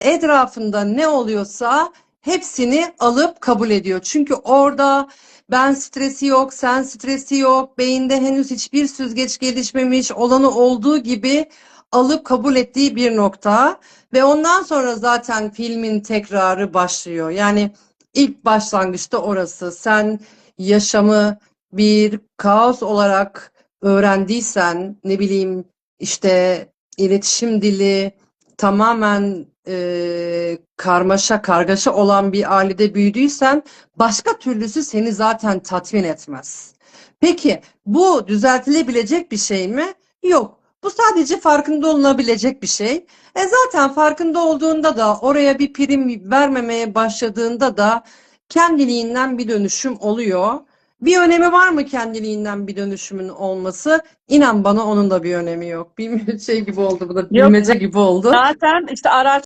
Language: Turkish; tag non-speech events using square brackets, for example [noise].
etrafında ne oluyorsa hepsini alıp kabul ediyor. Çünkü orada ben stresi yok, sen stresi yok, beyinde henüz hiçbir süzgeç gelişmemiş, olanı olduğu gibi alıp kabul ettiği bir nokta ve ondan sonra zaten filmin tekrarı başlıyor. Yani ilk başlangıçta orası. Sen yaşamı bir kaos olarak öğrendiysen, ne bileyim işte iletişim dili tamamen e, karmaşa, kargaşa olan bir ailede büyüdüysen başka türlüsü seni zaten tatmin etmez. Peki bu düzeltilebilecek bir şey mi? Yok. Bu sadece farkında olunabilecek bir şey. E zaten farkında olduğunda da oraya bir prim vermemeye başladığında da kendiliğinden bir dönüşüm oluyor. Bir önemi var mı kendiliğinden bir dönüşümün olması? İnan bana onun da bir önemi yok. Bir [laughs] şey gibi oldu bu da bilmece gibi oldu. Zaten işte araç